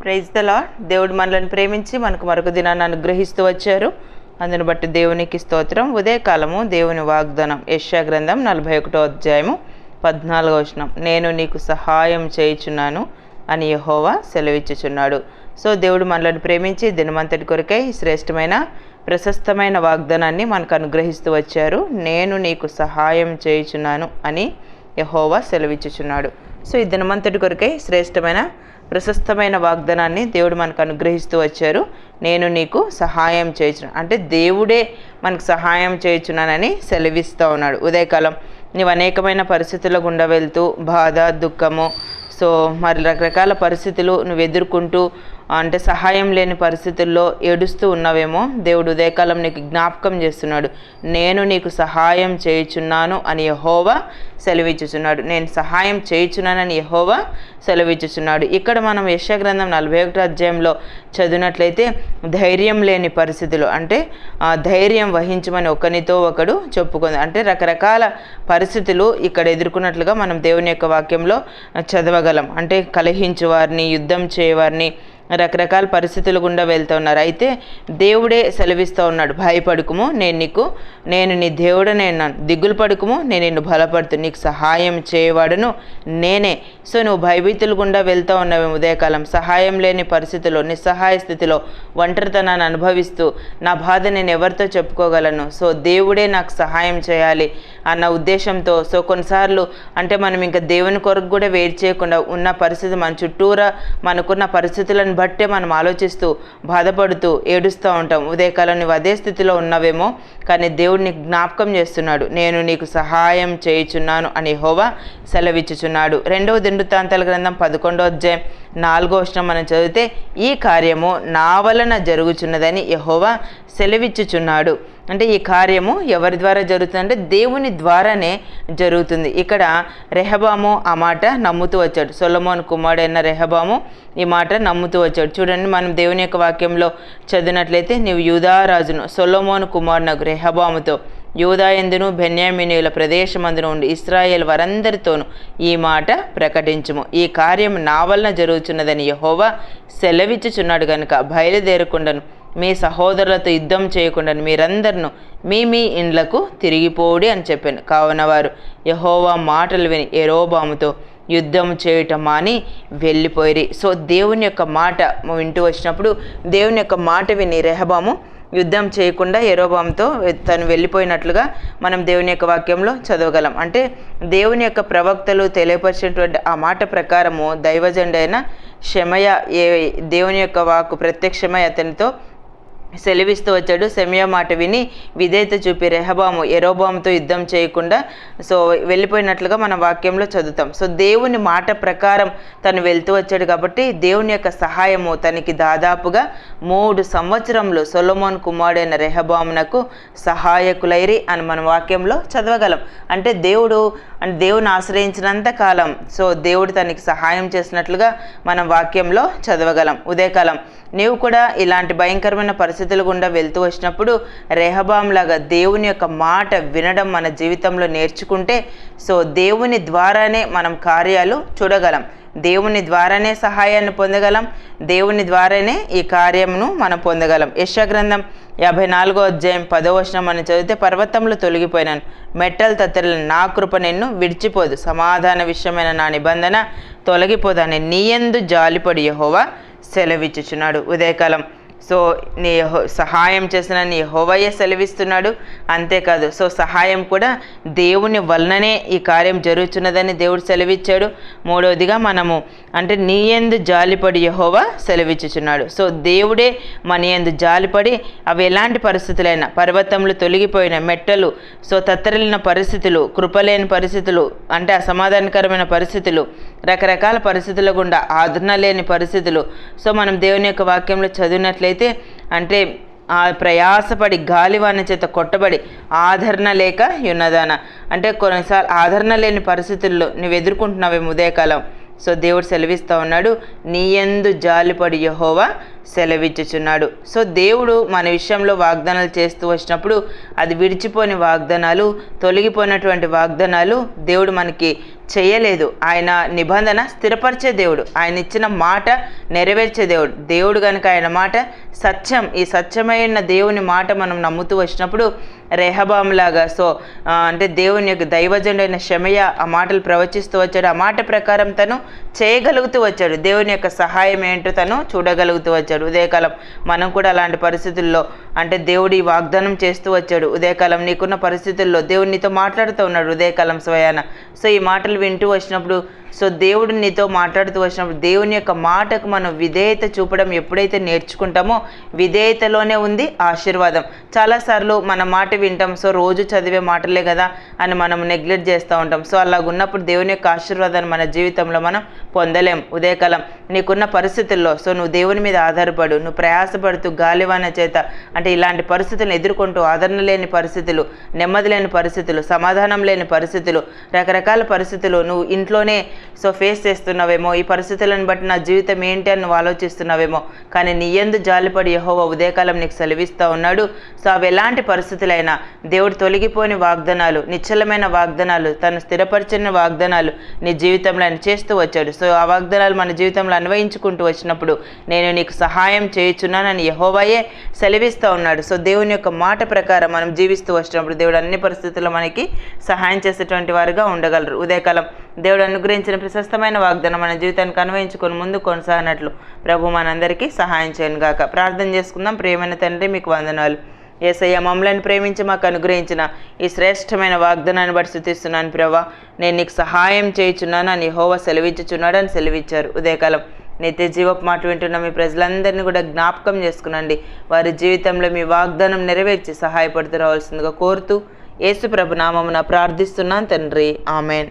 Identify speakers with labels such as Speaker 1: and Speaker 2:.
Speaker 1: Praise the దేవుడు మనలను ప్రేమించి మనకు మరొక దినాన్ని అనుగ్రహిస్తూ వచ్చారు. అందును బట్టి దేవునికి స్తోత్రం. ఉదయకాలము దేవుని వాగ్దానం. యశ్యా గ్రంథం నలభై ఒకటో అధ్యాయము పద్నాలుగో వచనం. నేను నీకు సహాయం చేయుచున్నాను అని యహోవా సెలవిచ్చుచున్నాడు. సో దేవుడు మనలను ప్రేమించి దినమంతటి కొరకై శ్రేష్టమైన ప్రశస్తమైన వాగ్దానాన్ని మనకు అనుగ్రహిస్తూ వచ్చారు. నేను నీకు సహాయం చేయుచున్నాను అని యహోవా సెలవిచ్చుచున్నాడు. సో ఈ దినమంతటి కొరకై శ్రేష్టమైన ప్రశస్తమైన వాగ్దానాన్ని దేవుడు మనకు అనుగ్రహిస్తూ వచ్చారు. నేను నీకు సహాయం చేయుచున్నా అంటే దేవుడే మనకు సహాయం చేయుచున్నానని సెలవిస్తూ ఉన్నాడు. ఉదయకాలం నీవు అనేకమైన పరిస్థితుల గుండా వెళ్తూ బాధ దుఃఖము సో మరి రకరకాల పరిస్థితులు నువ్వు ఎదుర్కొంటూ అంటే సహాయం లేని పరిస్థితుల్లో ఏడుస్తూ ఉన్నావేమో. దేవుడు ఉదయకాలం నీకు జ్ఞాపకం చేస్తున్నాడు. నేను నీకు సహాయం చేయుచున్నాను అని యహోవా సెలవిచ్చుచున్నాడు. నేను సహాయం చేయుచున్నానని యహోవా సెలవిచ్చుచున్నాడు. ఇక్కడ మనం యశగ్రంథం నలభై ఒకటి అధ్యాయంలో చదివినట్లయితే ధైర్యం లేని పరిస్థితులు అంటే ఆ, ధైర్యం వహించమని ఒకనితో ఒకడు చెప్పుకుంది. అంటే రకరకాల పరిస్థితులు ఇక్కడ ఎదుర్కొన్నట్లుగా మనం దేవుని యొక్క వాక్యంలో చదవగలం. అంటే కలహించు వారిని యుద్ధం చేయవారిని రకరకాల పరిస్థితులు గుండా వెళ్తూ ఉన్నారు. అయితే దేవుడే సెలవిస్తూ ఉన్నాడు. భయపడుకుము నేను నీకు నేను నీ దేవుడు నేను దిగులు పడుకుము నేను నిన్ను బలపడుతూ నీకు సహాయం చేయవాడును నేనే. సో నువ్వు భయభీతులు గుండా వెళ్తూ ఉన్నావు ఉదయకాలం. సహాయం లేని పరిస్థితిలో నిస్సహాయ స్థితిలో ఒంటరితనాన్ని అనుభవిస్తూ నా బాధ నేను ఎవరితో చెప్పుకోగలను? సో దేవుడే నాకు సహాయం చేయాలి అన్న ఉద్దేశంతో సో కొన్నిసార్లు అంటే మనం ఇంకా దేవుని కొరకు కూడా వెయిట్ చేయకుండా ఉన్న పరిస్థితి మన చుట్టూరా మనకున్న పరిస్థితులను బట్టే మనం ఆలోచిస్తూ బాధపడుతూ ఏడుస్తూ ఉంటాం. ఉదయకాలం నువ్వు అదే స్థితిలో ఉన్నావేమో కానీ దేవుడిని జ్ఞాపకం చేస్తున్నాడు. నేను నీకు సహాయం చేయుచున్నాను అని హోవా సెలవిచ్చుచున్నాడు. రెండవ దిండుతాంతాల గ్రంథం పదకొండో అధ్యాయం నాలుగో వచనం మనం చదివితే ఈ కార్యము నా వలన జరుగుచున్నదని యహోవా సెలవిచ్చుచున్నాడు. అంటే ఈ కార్యము ఎవరి ద్వారా జరుగుతుందంటే దేవుని ద్వారానే జరుగుతుంది. ఇక్కడ రెహబాము ఆ మాట నమ్ముతూ వచ్చాడు. సొలమోన్ కుమారుడైన రెహబాము ఈ మాట నమ్ముతూ వచ్చాడు. చూడండి మనం దేవుని యొక్క వాక్యంలో చదివినట్లయితే నీవు యూదారాజును సొలమోన్ కుమారునకు రెహబాముతో యూదాయందును బెన్యామినీయుల ప్రదేశమందును ఉండి ఇస్రాయేల్ వారందరితోనూ ఈ మాట ప్రకటించుము. ఈ కార్యం నా వలన జరుగుతున్నదని యహోవా సెలవిచ్చుచున్నాడు గనుక బయలుదేరకుండాను మీ సహోదరులతో యుద్ధం చేయకుండా మీరందరినూ మీ మీ ఇండ్లకు తిరిగిపోడి అని చెప్పాను. కావున వారు యహోవా మాటలు విని ఎరోబాముతో యుద్ధం చేయటం అని వెళ్ళిపోయి సో దేవుని యొక్క మాట వింటూ వచ్చినప్పుడు దేవుని యొక్క మాట విని రెహబాము యుద్ధం చేయకుండా ఎరోబాంతో తను వెళ్ళిపోయినట్లుగా మనం దేవుని యొక్క వాక్యంలో చదవగలం. అంటే దేవుని యొక్క ప్రవక్తలు తెలియపరిచినటువంటి ఆ మాట ప్రకారము దైవజెండైన శమయ ఏ దేవుని యొక్క వాకు ప్రత్యక్షమై అతనితో సెలవిస్తూ వచ్చాడు. సెమియా మాట విని విధేయత చూపి రెహబాము ఎరోబాముతో యుద్ధం చేయకుండా సో వెళ్ళిపోయినట్లుగా మన వాక్యంలో చదువుతాం. సో దేవుని మాట ప్రకారం తను వెళ్తూ వచ్చాడు కాబట్టి దేవుని యొక్క సహాయము తనకి దాదాపుగా మూడు సంవత్సరంలో సొలమోన్ కుమారుడైన రెహబామునకు సహాయకులైరి అని మన వాక్యంలో చదవగలం. అంటే దేవుడు అంటే దేవుని ఆశ్రయించినంత కాలం సో దేవుడు తనకి సహాయం చేసినట్లుగా మనం వాక్యంలో చదవగలం. ఉదయకాలం నీవు కూడా ఇలాంటి భయంకరమైన పరిస్థితి పరిస్థితులు గుండా వెళ్తూ వచ్చినప్పుడు రెహబాంలాగా దేవుని యొక్క మాట వినడం మన జీవితంలో నేర్చుకుంటే సో దేవుని ద్వారానే మనం కార్యాలు చూడగలం. దేవుని ద్వారానే సహాయాన్ని పొందగలం. దేవుని ద్వారానే ఈ కార్యమును మనం పొందగలం. యశగ్రంథం యాభై నాలుగో అధ్యాయం పదో వచనం అని చదివితే పర్వతంలో తొలగిపోయినాను మెట్టలు తత్తరలు నా కృప నిన్ను విడిచిపోదు. సమాధాన విషయమైన నా నిబంధన తొలగిపోదని నీయందు జాలిపడి యహోవా సెలవిచ్చుచున్నాడు. ఉదయకాలం సో నీ సహాయం చేసిన నీ హోవయ్య సెలవిస్తున్నాడు. అంతేకాదు సో సహాయం కూడా దేవుని వలననే ఈ కార్యం జరుగుతున్నదని దేవుడు సెలవిచ్చాడు. మూడవదిగా మనము అంటే నీ ఎందు జాలిపడి యహోవా సెలవిచ్చుచున్నాడు. సో దేవుడే మన ఎందు జాలిపడి అవి ఎలాంటి పరిస్థితులైనా పర్వతములు తొలగిపోయిన మెట్టలు సో తత్తరిలిన పరిస్థితులు కృపలేని పరిస్థితులు అంటే అసమాధానకరమైన పరిస్థితులు రకరకాల పరిస్థితుల గుండా ఆదరణ లేని పరిస్థితులు సో మనం దేవుని యొక్క వాక్యంలో చదివినట్లయితే అంటే ఆ ప్రయాసపడి గాలివాన చేత కొట్టబడి ఆదరణ లేక యున్నదాన. అంటే కొన్నిసార్లు ఆదరణ లేని పరిస్థితుల్లో నువ్వు ఎదుర్కొంటున్నావేమో ఉదయకాలం. సో దేవుడు సెలవిస్తూ ఉన్నాడు నీయందు జాలిపడి యహోవా సెలవిచ్చుచున్నాడు. సో దేవుడు మన విషయంలో వాగ్దానాలు చేస్తూ వచ్చినప్పుడు అది విడిచిపోని వాగ్దానాలు తొలగిపోయినటువంటి వాగ్దానాలు దేవుడు మనకి చేయలేదు. ఆయన నిబంధన స్థిరపరిచే దేవుడు ఆయన ఇచ్చిన మాట నెరవేర్చే దేవుడు. దేవుడు కనుక ఆయన మాట సత్యం ఈ సత్యమైన దేవుని మాట మనం నమ్ముతూ వచ్చినప్పుడు రెహబాంలాగా. సో అంటే దేవుని యొక్క దైవజనుడైన శమయ ఆ మాటలు ప్రవచిస్తూ వచ్చాడు. ఆ మాట ప్రకారం తను చేయగలుగుతూ వచ్చాడు. దేవుని యొక్క సహాయం ఏంటో తను చూడగలుగుతూ వచ్చాడు. ఉదయకాలం మనం కూడా అలాంటి పరిస్థితుల్లో అంటే దేవుడి వాగ్దానం చేస్తూ వచ్చాడు. ఉదయకాలం నీకున్న పరిస్థితుల్లో దేవుడు నీతో మాట్లాడుతూ ఉన్నాడు ఉదయకాలం స్వయాన. సో ఈ మాటలు వింటూ వచ్చినప్పుడు సో దేవుడు నీతో మాట్లాడుతూ వచ్చినప్పుడు దేవుని యొక్క మాటకు మనం విధేయత చూపడం ఎప్పుడైతే నేర్చుకుంటామో విధేయతలోనే ఉంది ఆశీర్వాదం. చాలాసార్లు మన మాట వింటాం సో రోజు చదివే మాటలే కదా అని మనం నెగ్లెక్ట్ చేస్తూ ఉంటాం. సో అలాగ ఉన్నప్పుడు దేవుని యొక్క ఆశీర్వాదాన్ని మన జీవితంలో మనం పొందలేం. ఉదయకాలం నీకున్న పరిస్థితుల్లో. సో నువ్వు దేవుని మీద ఆధారపడు. నువ్వు ప్రయాసపడుతూ గాలివాన చేత అంటే ఇలాంటి పరిస్థితులను ఎదుర్కొంటూ ఆదరణ లేని పరిస్థితులు నెమ్మది లేని పరిస్థితులు సమాధానం లేని పరిస్థితులు రకరకాల పరిస్థితులు నువ్వు ఇంట్లోనే సో ఫేస్ చేస్తున్నావేమో. ఈ పరిస్థితులను బట్టి నా జీవితం ఏంటి అని నువ్వు ఆలోచిస్తున్నావేమో. కానీ నీ ఎందు జాలిపడి యహోవా ఉదయకాలం నీకు సెలవిస్తూ ఉన్నాడు. సో అవి ఎలాంటి పరిస్థితులైనా దేవుడు తొలగిపోని వాగ్దానాలు నిశ్చలమైన వాగ్దానాలు తను స్థిరపరిచిన వాగ్దానాలు నీ జీవితంలో ఆయన చేస్తూ వచ్చాడు. సో ఆ వాగ్దానాలు మన జీవితంలో అన్వయించుకుంటూ వచ్చినప్పుడు నేను నీకు సహాయం చేయుచున్నానని యహోవాయే సెలవిస్తూ ఉన్నాడు. సో దేవుని యొక్క మాట ప్రకారం మనం జీవిస్తూ వచ్చినప్పుడు దేవుడు అన్ని పరిస్థితుల్లో మనకి సహాయం చేసేటువంటి వారుగా ఉండగలరు. ఉదయకాలం దేవుడు అనుగ్రహించిన ప్రశస్తమైన వాగ్దానం మన జీవితానికి అన్వయించుకొని ముందు కొనసాగినట్లు ప్రభు మనందరికీ సహాయం చేయను గాక. ప్రార్థన చేసుకుందాం. ప్రేమైన తండ్రి మీకు వందనాలు. ఏసయ్య మమ్మల్ని ప్రేమించి మాకు అనుగ్రహించిన ఈ శ్రేష్టమైన వాగ్దానాన్ని బట్టి స్థుతిస్తున్నాను ప్రభా. నేను నీకు సహాయం చేయుచున్నాను అని హోవ సెలవిచ్చుచున్నాడని సెలవిచ్చారు. ఉదయకాలం నిత్య జీవపు మాట వింటున్న మీ ప్రజలందరినీ కూడా జ్ఞాపకం చేసుకునండి. వారి జీవితంలో మీ వాగ్దానం నెరవేర్చి సహాయపడుతూ రావాల్సిందిగా కోరుతూ యేసు ప్రభు నామమున ప్రార్థిస్తున్నాను తండ్రి. ఆమెన్.